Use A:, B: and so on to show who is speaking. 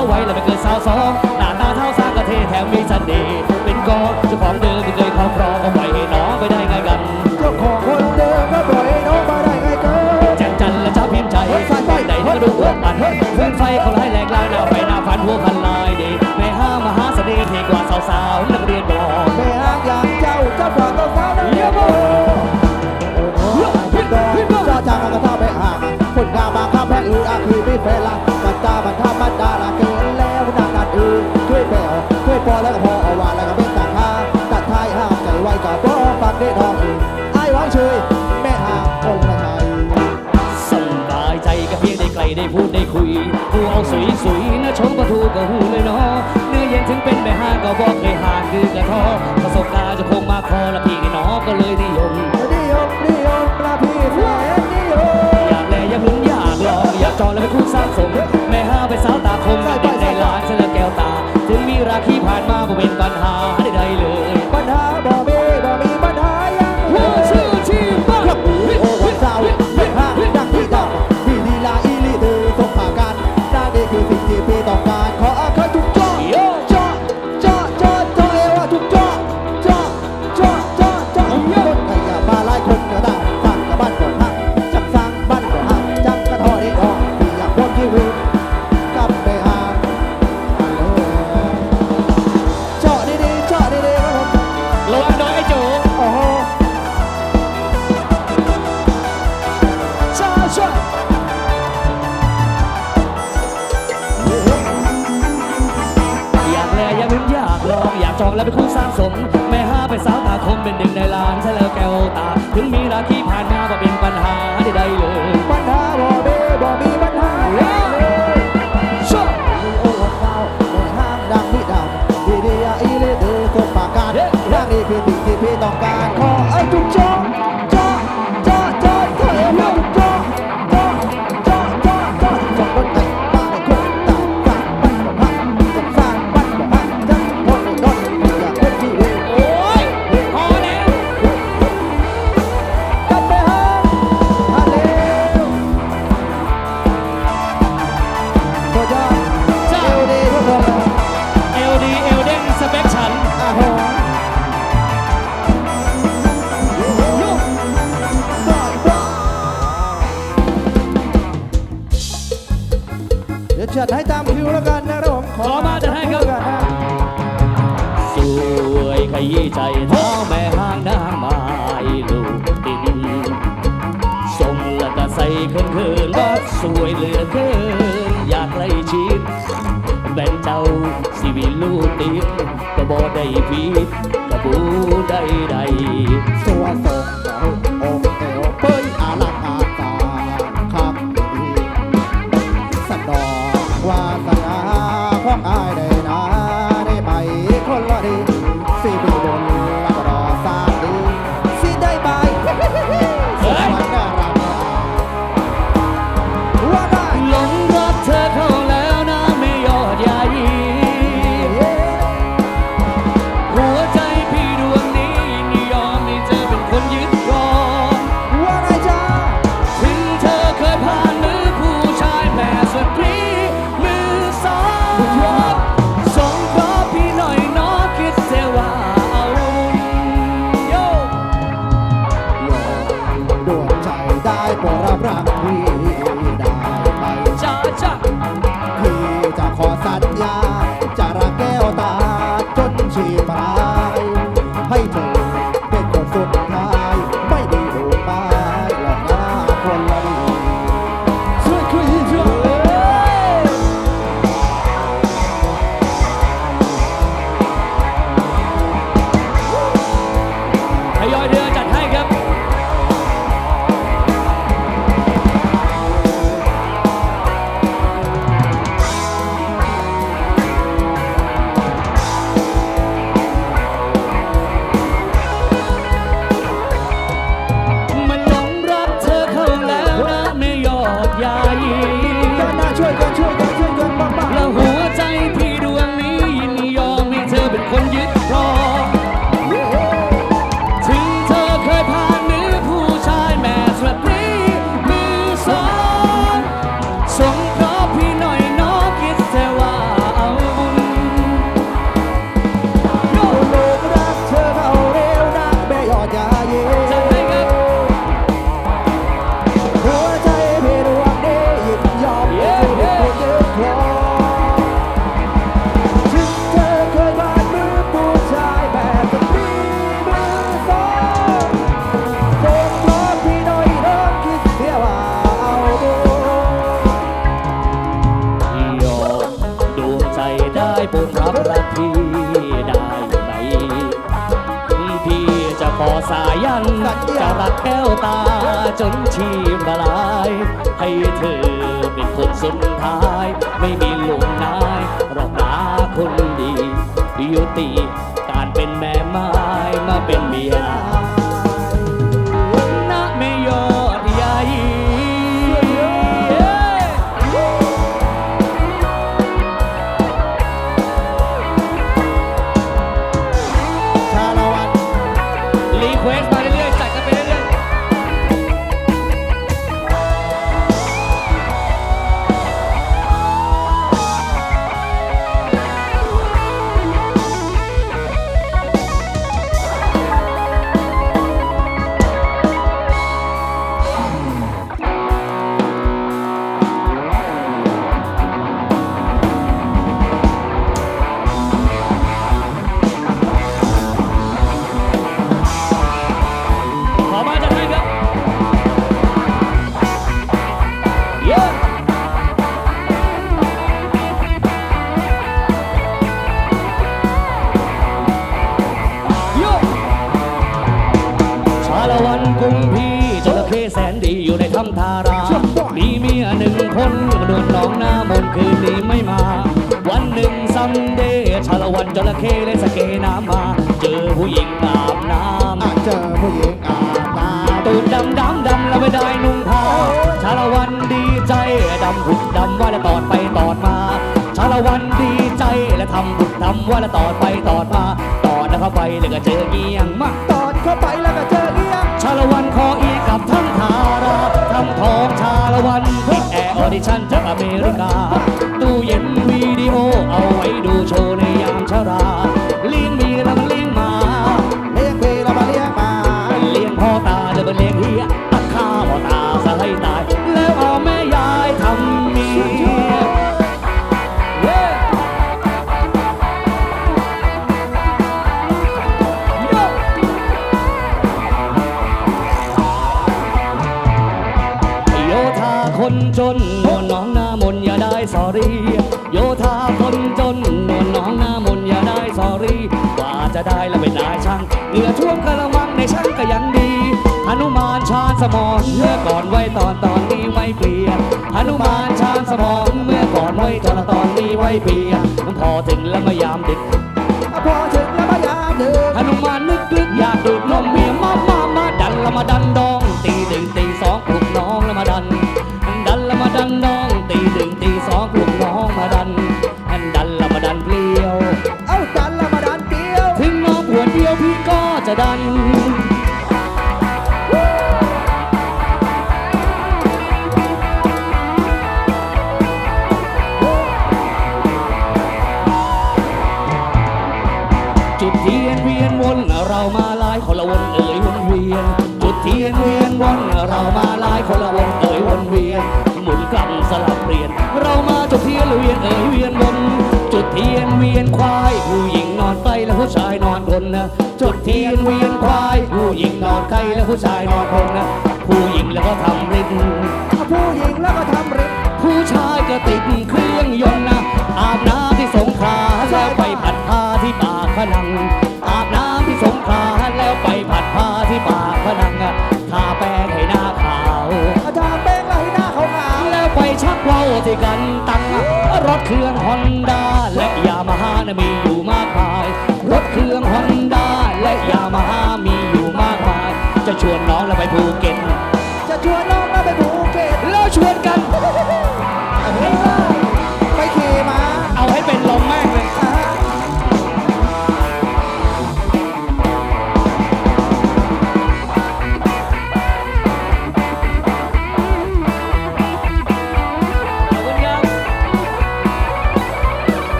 A: าวไว้แล้วไม่เกินสาวสองหน้าตาเท่าสากระเทแถมมีเสน่ห์เป็นกองเจ้าของเดิมที่เคยครอบครองก็ปล่อยให้น้องไปได้ไงกัน
B: เจ้าของคนเดิมก็ปล่อยให้น้องมาได้ไงเกิน
A: แจ่มจันทร์และเจ้าพิมพ์ใจไหนๆก็ดูหัวมันฟื้นไฟเขาไล่แหลกลายหน้าไฟหน้าฟันหัวพันลายดีแม่ห้ามหาเสน่ห์ที่กว่าสาวๆนักเรียนบอก
B: แม่หางอย่างเจ้าเจ้าฝ่าตัวสาวนั่นเรียบโอ้โหคุณดองเจ้าจางกระทาไปห่างคนงามบางข้าแพ้อืออาคีไม่เฟลัง ไอ้หวังเชยแม่หางคนละไทย
A: สบายใจก็เพียงได้ไกลได้พูดได้คุยผู้เอาสวยสวยๆนะชมก็ถูกก็หูเลยเนาะเนื้อเย็นถึงเป็นแม่ห้างก็บอกเคยห่างคือกระท้อประสบการณ์จะคงมาคอและพี่นี่น้องก็เลยนิยม
B: นิยมนิยมประพี่แฟนนิยม
A: อยากแลอยากลุ้นอยากลองอยากจองแล้วเป็นคู่สร้างสมแม่ห้าเป็นสาวตาคมเป็นในร้านเสนอแก้วตา ถึงมีราคีผ่านมาบ่เป็นปัญหา
B: จัด
A: ให้
B: ตามคิวแล้วกันนะครับผม
A: ขอมาจะให้ครับ
B: กัน
A: สวยขยี้ใจท้าแม่ห้างนางไม้ลูกตินทรงและก็ใส่เขินเขินๆว่าสวยเหลือเกินอยากใกล้ชิดแบนเจ้าสิวิลูกติดก็บ่ได้ผิดกระบูใดใด
B: สัวส่ง
A: โรั
B: กพี่ได้ไหมพี่จะขอสายัน
A: จะรักแก้วตาจนชีมละลาย ให้เธอเป็นคนสุดท้าย ไม่มีลงนายรอกนาคนดียุติการเป็นแม่ไม้มาเป็นเมีย ทารา มีเมียหนึ่งคนโดนน้องหน้ามนคืนนี้ไม่มา วันหนึ่งซัมเดย์ชาละวันจระเข้เล่นสเกน้ำมา เจอผู้หญิงอาบน้ำ
B: เจอผู้หญิงอาบน้ำ
A: ตูดดำดำดำแล้วไม่ได้นุ่งผ้าชาละวันดีใจดำผุดดำว่าแล้วตอดไปตอดมาชาละวันดีใจและทำผุดดำว่าแล้วตอดไปตอดมาตอดแล้วเข้าไปแล้วก็เจอเงียงมาก
B: ตอนเข้าไปแล้ว
A: ฉันจากอเมริกา เบื่อท่วมกระมังในช่างก็ยังดีหนุมานชาญสมองเมื่อก่อนไว้ตอนตอนนี้ไม่เปลี่ยนหนุมานชาญสมองเมื่อก่อนไว้ตอนตอนนี้ไว้เปลี่ยนพอถึงแล้วมายามดึก จุดเทียนเวียนวนเรามาลายคนละวนเอ่ยวนเวียน จุดเทียนเวียนวนเรามาลายคนละวนเอ่ยวนเวียนหมุนกลับสลับเปลี่ยน เรามาจุดเทียนเวียนเอ่ยเวียนวนจุดเทียนเวียนควายผู้หญิงนอนใกล้และผู้ชายนอนคนนะจุดเทียนเวียนควายผู้หญิงนอนใกล้และผู้ชายนอนคนนะผู้หญิงแล้วก็ทำริ้น
B: ผู้หญิงแล้วก็ทำริบ
A: ผู้ชายก็ติด วไปชักเว้าที่กันตังรถเครื่องฮอนด้าและยามาฮ่านะมีอยู่มากมาย รถเครื่องฮอนด้าและยามาฮ่ามีอยู่มากมาย จะชวนน้องเราไปภูก